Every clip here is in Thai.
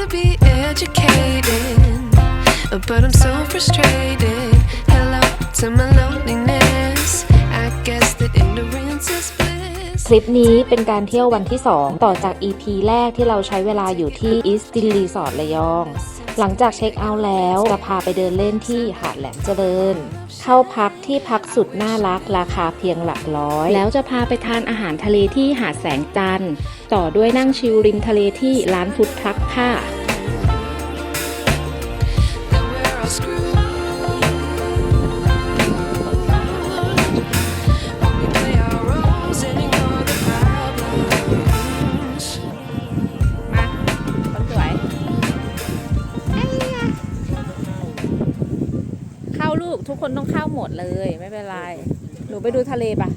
to be educated, but I'm so frustrated. Hello to my loneliness. I guess that ignorance is bliss. คลิปนี้เป็นการเที่ยววันที่ 2 ต่อจาก EP แรกที่เราใช้เวลาอยู่ที่ East d i l l Resort ระยอง หลังจากเช็คเอาท์แล้วจะพาไปเดินเล่นที่หาดแหลมเจริญ เข้าพักที่พักสุดน่ารักราคาเพียงหลักร้อย แล้วจะพาไปทานอาหารทะเลที่หาดแสงจันทร์ ต่อด้วยนั่งชิลริมทะเลที่ร้านฟุตทักค่ะ ดูทะเลปะ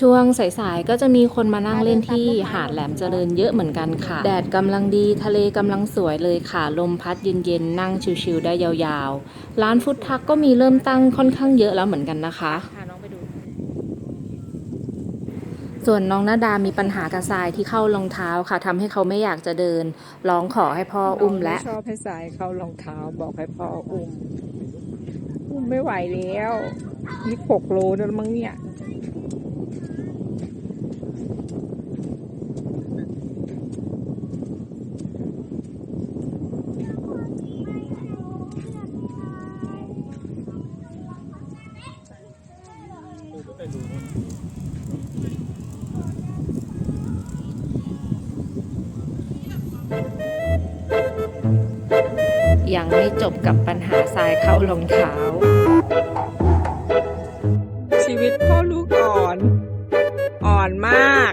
ช่วงสายๆก็จะมีคนมานั่งเล่นที่หาดแหลมเจริญเยอะเหมือนกันค่ะ แดดกำลังดีทะเลกำลังสวยเลยค่ะ ลมพัดเย็นๆนั่งชิลๆได้ยาวๆ ร้านฟุตทักก็มีเริ่มตั้งค่อนข้างเยอะแล้วเหมือนกันนะคะน้องไปดูส่วนน้องนาดามีปัญหากระทรายที่เข้ารองเท้าค่ะทำให้เขาไม่อยากจะเดิน ร้องขอให้พ่ออุ้มและชอบให้สายเข้ารองเท้าบอกให้พ่ออุ้ม อุ้มไม่ไหวแล้ว ยี่หกโลแล้วมั้งเนี่ยยังไม่จบกับปัญหาทรายเข้ารองเท้า วิตพ่อลูกอ่อน อ่อนมาก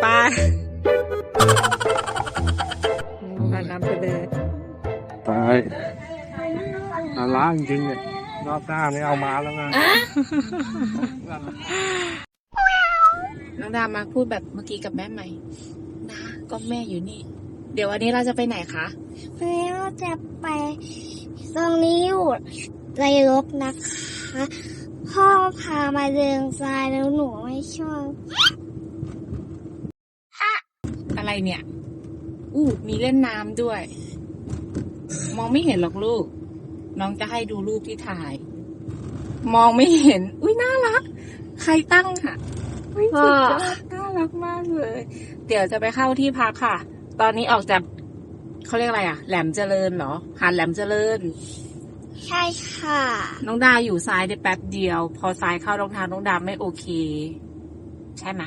ไปมาน้ำเสด็จตายอาล้าจริงๆเนี่ยรอบหน้าไม่เอามาแล้วนะน้องดามาพูดแบบเมื่อกี้กับแม่ไหมนะ ก็แม่อยู่นี่ เดี๋ยววันนี้เราจะไปไหนคะวันนี้เราจะไปตรงนี้อยู่ในรถนะคะ พ่อพามาเดินทรายแล้วหนูไม่ชอบอะไรเนี่ย อู้มีเล่นน้ำด้วย มองไม่เห็นหรอกลูก น้องจะให้ดูรูปที่ถ่าย มองไม่เห็น อุ้ยน่ารัก ใครตั้งค่ะอุ้ยสุดยอดน่ารักมากเลย เดี๋ยวจะไปเข้าที่พักค่ะ ตอนนี้ออกจากเขาเรียกอะไรอะแหลมเจริญเหรอหาดแหลมเจริญ ใช่ค่ะ น้องดาอยู่ซ้ายได้แป๊บเดียว พอซ้ายเข้ารองเท้าน้องดาไม่โอเค ใช่ไหม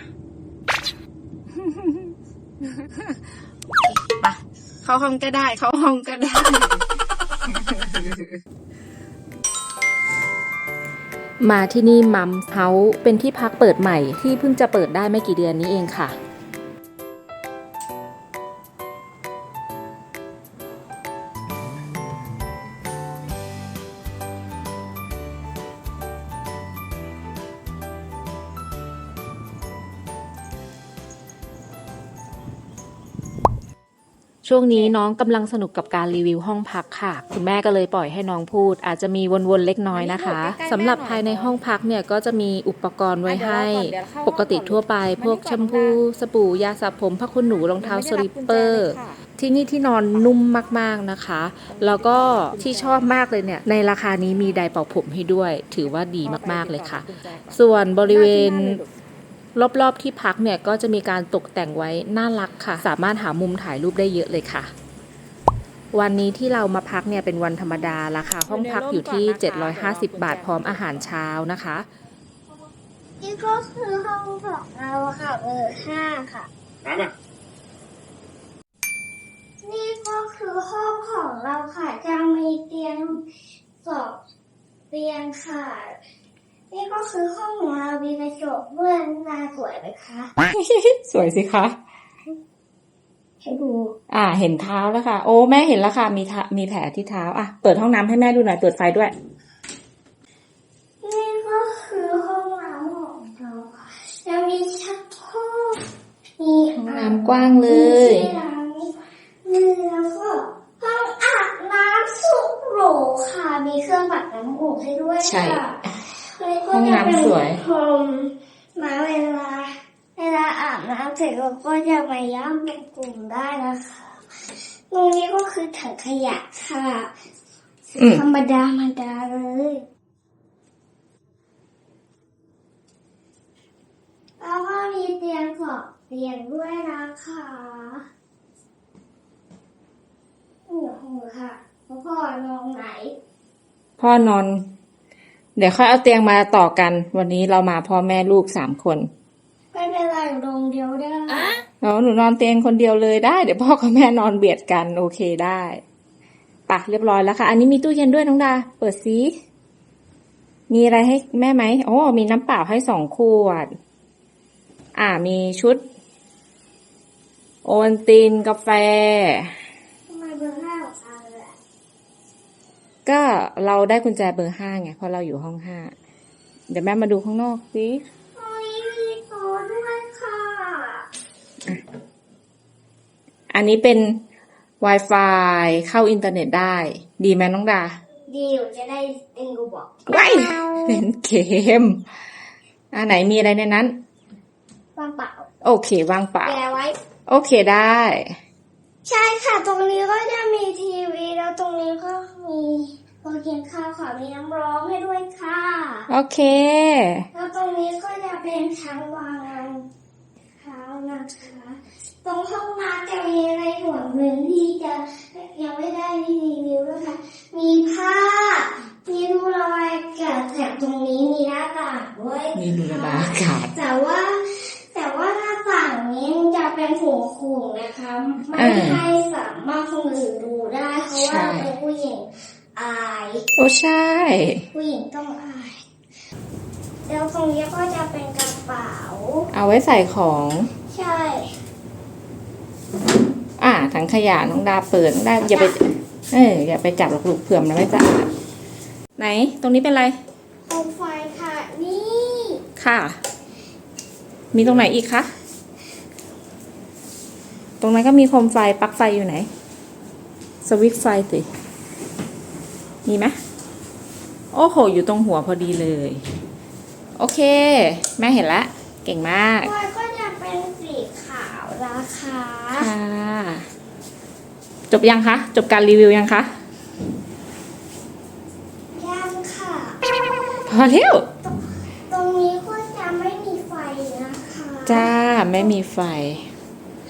ไปเข้าห้องก็ได้ เข้าห้องก็ได้ มาที่นี่มัมเฮาเป็นที่พักเปิดใหม่ที่เพิ่งจะเปิดได้ไม่กี่เดือนนี้เองค่ะ ช่วงนี้น้องกำลังสนุกกับการรีวิวห้องพักค่ะ คุณแม่ก็เลยปล่อยให้น้องพูด อาจจะมีวนๆเล็กน้อยนะคะสำหรับภายในห้องพักเนี่ยก็จะมีอุปกรณ์ไว้ให้ ปกติทั่วไป พวกแชมพูสบู่ยาสระผมผ้าขนหนูรองเท้าสลิปเปอร์ที่นี่ที่นอนนุ่มมากๆนะคะ แล้วก็ที่ชอบมากเลยเนี่ย ในราคานี้มีไดร์เป่าผมให้ด้วย ถือว่าดีมากๆเลยค่ะ ส่วนบริเวณ รอบๆที่พักเนี่ยก็จะมีการตกแต่งไว้น่ารักค่ะ สามารถหามุมถ่ายรูปได้เยอะเลยค่ะ วันนี้ที่เรามาพักเนี่ยเป็นวันธรรมดาราคาห้องพักอยู่ที่ 750 บาทพร้อมอาหารเช้านะคะนี่ก็คือห้องของเราค่ะเบอร์ห้าค่ะนี่ก็คือห้องของเราค่ะจะมีเตียงสองเตียงค่ะ นี่ก็คือห้องของเรามีกระจกด้วยน่าสวยไหมคะสวยสิคะ ให้ดู อ่า เห็นเท้าแล้วค่ะ โอ้แม่เห็นแล้วค่ะ มีทามีแผลที่เท้า อะ เปิดห้องน้ำให้แม่ดูหน่อย เปิดไฟด้วย นี่ก็คือห้องน้ำของเราค่ะจะมีชักโครกมีห้องน้ำกว้างเลยมีที่ล้างมือแล้วก็ห้องอาบน้ำสุดหรูค่ะ มีเครื่องปัดน้ำอุ่นให้ด้วยใช่ค่ะ แล้วก็ห้องน้ำสวยจะเป็นพรมมาเวลา เวลาอาบน้ำเสร็จเราก็จะมาย่ำเป็นกลุ่มได้นะคะ ตรงนี้ก็คือถังขยะค่ะ อืมธรรมดาธรรมดาเลย แล้วก็มีเตียงสองเตียงด้วยนะคะโอ้โหค่ะแล้วพ่อนอนไหน พ่อนอน เดี๋ยวค่อยเอาเตียงมาต่อกัน วันนี้เรามาพ่อแม่ลูกสามคนไม่เป็นไรหนูนอนเดียวได้อ๋อหนูนอนเตียงคนเดียวเลยได้ เดี๋ยวพ่อกับแม่นอนเบียดกันโอเคได้ปะเรียบร้อยแล้วค่ะ อันนี้มีตู้เย็นด้วยน้องดา เปิดซิมีอะไรให้แม่ไหมอ๋อมีน้ำเปล่าให้สองขวด อ่ามีชุด โอวัลตินกาแฟ ทำไมเบอร์ห้าออกมาเลยอะ ก็เราได้กุญแจเบอร์ห้าไงเพราะเราอยู่ห้องห้าเดี๋ยวแม่มาดูข้างนอกสิโอ้ยมีโต๊ะด้วยค่ะอันนี้เป็น Wi-Fi เข้าอินเทอร์เน็ตได้ ดีไหมน้องดา ดีหนูจะได้เล่นกูบอกว้ายเล่นเกมอันไหนมีอะไรในนั้นวางเปล่าโอเควางเปล่าแกไว้ โอเคได้ ใช่ค่ะ ตรงนี้ก็จะมีทีวีแล้วตรงนี้ก็ มีโต๊ะกินข้าวค่ะมีน้ำร้อนให้ด้วยค่ะ โอเค แล้วตรงนี้ก็จะเป็นชั้นวางรองเท้านะคะ ตรงห้องน้ำจะมีอะไรหัวหนึ่งที่จะยังไม่ได้รีวิวนะคะ มีผ้า มีรูระบายอากาศแถมตรงนี้มีหน้าต่างด้วยมีรูระบายอากาศแต่ว่า แต่ว่าหน้าต่างนี้จะเป็นหูขุ่นะคะไม่เออให้สามารถคนอื่นดูได้เพราะว่าใช่เราเป็นผู้หญิงอายโอ้ใช่ ผู้หญิงต้องอาย แล้วตรงนี้ก็จะเป็นกระเป๋า เอาไว้ใส่ของ ใช่ อ่าถังขยะน้องดาเปิดน้องดาอย่าไปเอออย่าไปจับหรอกลูกเผื่อมันไม่สะอาดไหน ตรงนี้เป็นอะไรโคมไฟค่ะนี่ ค่ะ มีตรงไหนอีกคะ ตรงนั้นก็มีโคมไฟปลั๊กไฟอยู่ไหน สวิตช์ไฟสิ มีไหมโอ้โห อยู่ตรงหัวพอดีเลย โอเค แม่เห็นแล้วเก่งมากไฟก็จะเป็นสีขาวนะคะค่ะจบยังคะ จบการรีวิวยังคะ ยังค่ะ พอแล้ว ตรงนี้ก็จะไม่มีไฟนะคะ จ้าไม่มีไฟ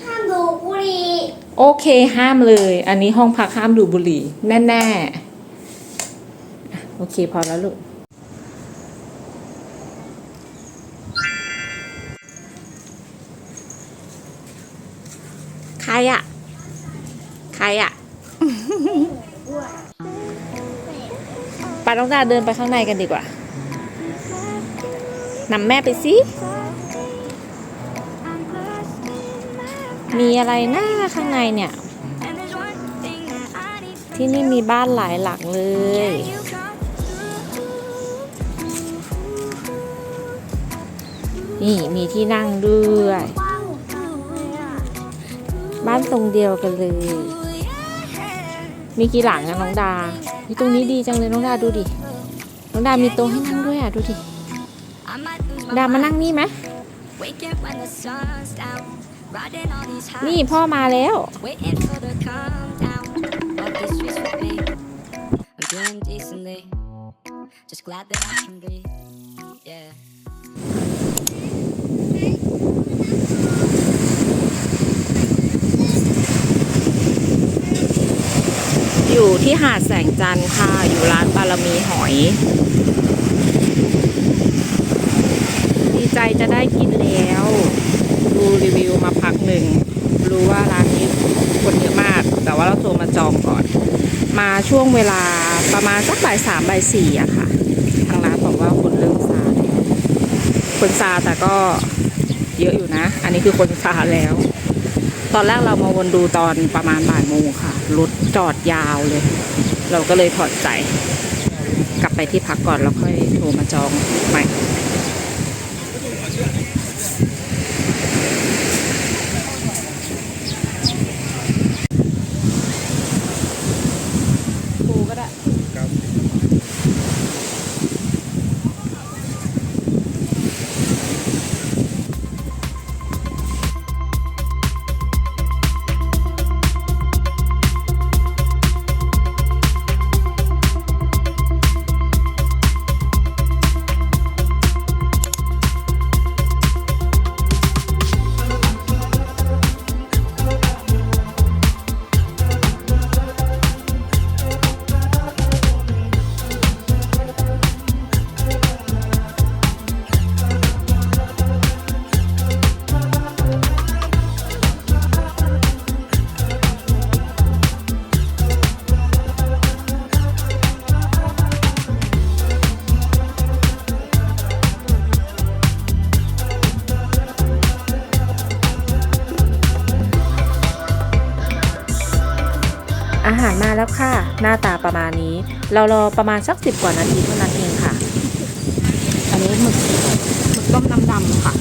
ห้ามดูบุหรี่โอเคห้ามเลย อันนี้ห้องพักห้ามดูดบุหรี่ แน่ๆอะโอเคพอแล้วลูก ใครอะใครอะปาต้องดาเดินไปข้างในกันดีกว่านำแม่ไปสิ มีอะไรหน้าข้างในเนี่ย ที่นี่มีบ้านหลายหลังเลย นี่มีที่นั่งด้วย บ้านทรงเดียวกันเลย มีกี่หลังอะน้องดานี่ตรงนี้ดีจังเลยน้องดาดูดิ น้องดามีโต๊ะให้นั่งด้วยอะดูดิ ดามานั่งนี่ไหม นี่พ่อมาแล้ว อยู่ที่หาดแสงจันทร์ค่ะ อยู่ร้านบารมีหอยดีใจจะได้กินแล้ว รีวิวมาพักหนึ่ง รู้ว่าร้านนี้คนเยอะมาก แต่ว่าเราโทรมาจองก่อน มาช่วงเวลาประมาณสักบ่ายสามบ่ายสี่อะค่ะ ทางร้านบอกว่าคนเริ่มซาคนซาแต่ก็เยอะอยู่นะ อันนี้คือคนซาแล้ว ตอนแรกเรามาวนดูตอนประมาณบ่ายโมงค่ะ รถจอดยาวเลย เราก็เลยถอดใจ กลับไปที่พักก่อนแล้วค่อยโทรมาจองใหม่ รมาแล้วค่ะ หน้าตาประมาณนี้ เรารอประมาณสักสิบกว่านาทีเท่านั้นเองค่ะ อันนี้หมึกหมึกต้มน้ำดำค่ะ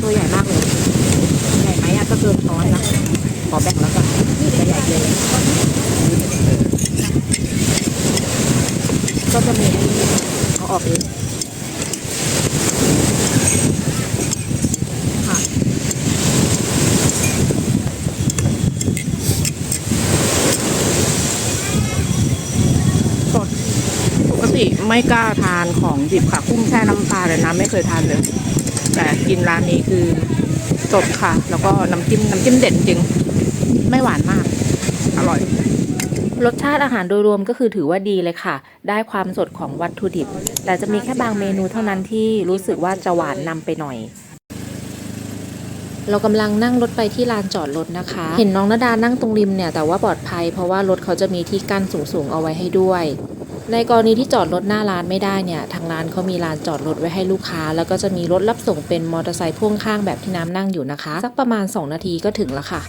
ตัวใหญ่มากเลย ใหญ่ไหมอะก็เกินช้อนนะ ขอแบ่งแล้วกันจะใหญ่เลยก็จะมีเขาออกเองค่ะ ปกติ ไม่กล้าทานของดิบค่ะ กุ้งแช่น้ำปลาเลยนะไม่เคยทานเลย แต่กินร้านนี้คือสดค่ะ แล้วก็น้ำจิ้มน้ำจิ้มเด็ดจริง ไม่หวานมาก อร่อย รสชาติอาหารโดยรวมก็คือถือว่าดีเลยค่ะ ได้ความสดของวัตถุดิบ แต่จะมีแค่บางเมนูเท่านั้นที่รู้สึกว่าจะหวานนำไปหน่อยเรากำลังนั่งรถไปที่ลานจอดรถนะคะ เห็นน้องนดานั่งตรงริมเนี่ยแต่ว่าปลอดภัยเพราะว่ารถเขาจะมีที่กั้นสูงๆเอาไว้ให้ด้วย ในกรณีที่จอดรถหน้าร้านไม่ได้เนี่ย ทางร้านเขามีลานจอดรถไว้ให้ลูกค้า แล้วก็จะมีรถรับส่งเป็นมอเตอร์ไซค์พ่วงข้างแบบที่น้ำนั่งอยู่นะคะ สักประมาณ 2 นาทีก็ถึงแล้วค่ะ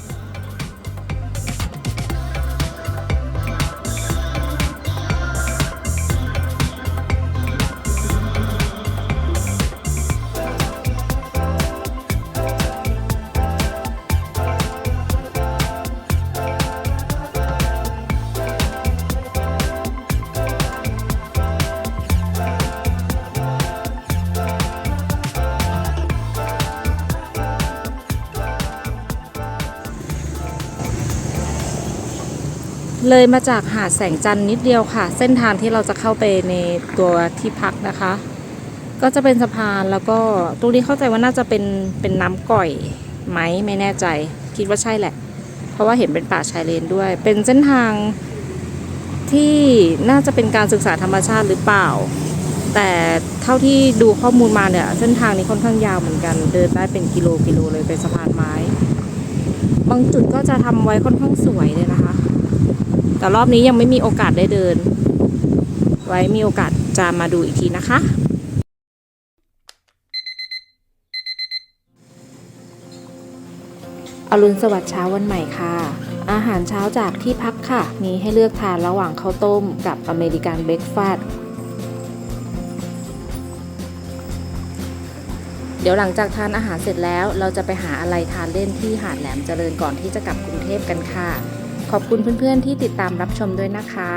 เลยมาจากหาดแสงจันทร์นิดเดียวค่ะ เส้นทางที่เราจะเข้าไปในตัวที่พักนะคะ ก็จะเป็นสะพานแล้วก็ตรงนี้เข้าใจว่าน่าจะเป็นเป็นน้ำก่อยไหมไม่แน่ใจ คิดว่าใช่แหละ เพราะว่าเห็นเป็นป่าชายเลนด้วย เป็นเส้นทางที่น่าจะเป็นการศึกษาธรรมชาติหรือเปล่า แต่เท่าที่ดูข้อมูลมาเนี่ยเส้นทางนี้ค่อนข้างยาวเหมือนกัน เดินได้เป็นกิโลกิโลเลยเป็นสะพานไม้ บางจุดก็จะทำไว้ค่อนข้างสวยเลยนะคะ แต่รอบนี้ยังไม่มีโอกาสได้เดิน ไว้มีโอกาสจะมาดูอีกทีนะคะ อรุณสวัสดิ์เช้าวันใหม่ค่ะ อาหารเช้าจากที่พักค่ะ มีให้เลือกทานระหว่างข้าวต้มกับอเมริกันเบรกฟาสต์เดี๋ยวหลังจากทานอาหารเสร็จแล้ว เราจะไปหาอะไรทานเล่นที่หาดแหลมเจริญก่อนที่จะกลับกรุงเทพกันค่ะ อบคุณเพื่อนๆที่ติดตามรับชมด้วยนะคะ